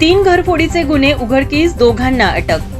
तीन घरफोडीचे गुन्हे उघडकीस दोघांना अटक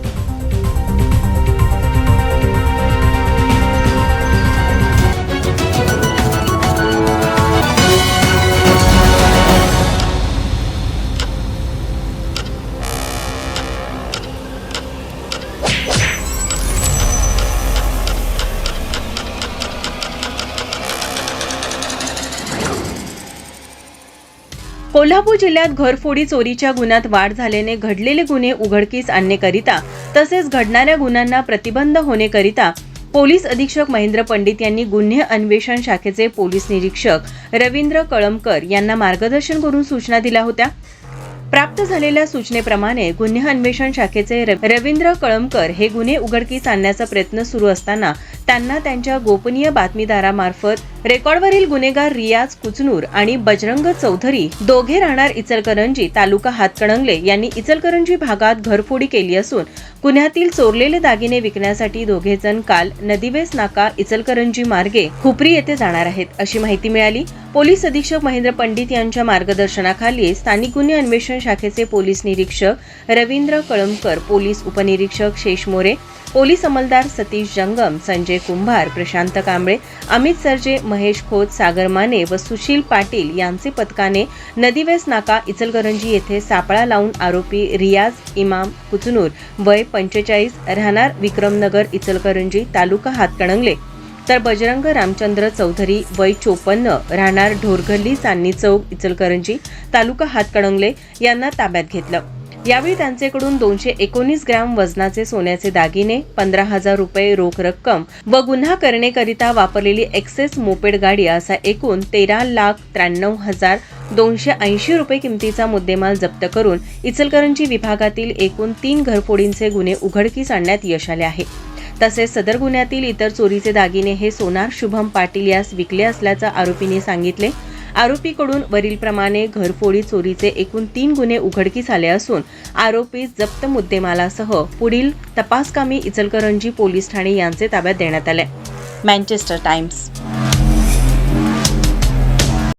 कोल्हापूर जिल्ह्यात घरफोडी चोरीच्या गुन्ह्यात वाढ झाल्याने घडलेले गुन्हे उघडकीस आणण्याकरिता तसेच घडणाऱ्या गुन्ह्यांना प्रतिबंध होण्याकरिता पोलीस अधीक्षक महेंद्र पंडित यांनी गुन्हे अन्वेषण शाखेचे पोलीस निरीक्षक रवींद्र कळमकर यांना मार्गदर्शन करून सूचना दिल्या होत्या. प्राप्त झालेल्या सूचनेप्रमाणे गुन्हे अन्वेषण शाखेचे रवींद्र कळमकर हे गुन्हे उघडकीस आणण्याचा प्रयत्न सुरू असताना त्यांना त्यांच्या गोपनीय बातमीदारामार्फत रेकॉर्डवरील गुन्हेगार रियाज कुचनूर आणि बजरंग चौधरी दोघे राहणार इचलकरंजी तालुका हातकणंगले यांनी इचलकरंजी भागात घरफोडी केली असून गुन्ह्यातील चोरलेले दागिने विकण्यासाठी दोघे जण काल नदीवेस नाका इचलकरंजी मार्गे खुपरी येथे जाणार आहेत अशी माहिती मिळाली. पोलीस अधीक्षक महेंद्र पंडित यांच्या मार्गदर्शनाखाली स्थानिक गुन्हे अन्वेषण शाखेचे पोलीस निरीक्षक रवींद्र कळमकर पोलीस उपनिरीक्षक शेष मोरे पोलीस अंमलदार सतीश जंगम संजय कुंभार प्रशांत कांबळे अमित सरजे महेश खोत सागर माने व सुशील पाटील यांचे पथकाने नदीवेस नाका इचलकरंजी येथे सापळा लावून आरोपी रियाज इमाम कुचनूर वय पंचेचाळीस राहणार विक्रमनगर इचलकरंजी तालुका हातकणंगले. तर बजरंग रामचंद्र चौधरी वय चोपन्न राहणार ढोरगल्ली चांदणी चौक इचलकरंजी तालुका हातकणंगले यांना ताब्यात घेतलं. यावेळी त्यांचेकडून दोनशे एकोणीस ग्रॅम वजनाचे सोन्याचे दागिने पंधरा हजार रुपये रोख रक्कम व गुन्हा करण्याकरिता वापरलेली एक्सेस मोपेड गाडी असा एकूण तेरा लाख त्र्याण्णव हजार दोनशे ऐंशी रुपये किमतीचा मुद्देमाल जप्त करून इचलकरंजी विभागातील एकूण तीन घरफोडींचे गुन्हे उघडकीस आणण्यात यश आले आहे. तसेच सदर गुन्ह्यातील इतर चोरीचे दागिने हे सोनार शुभम पाटील यास विकले असल्याचं आरोपीने सांगितले. आरोपीकडून वरीलप्रमाणे घरफोडी चोरीचे एकूण तीन गुन्हे उघडकीस आले असून आरोपी जप्त मुद्देमालासह पुढील तपासकामी इचलकरंजी पोलीस ठाणे यांचे ताब्यात देण्यात आले. Manchester Times.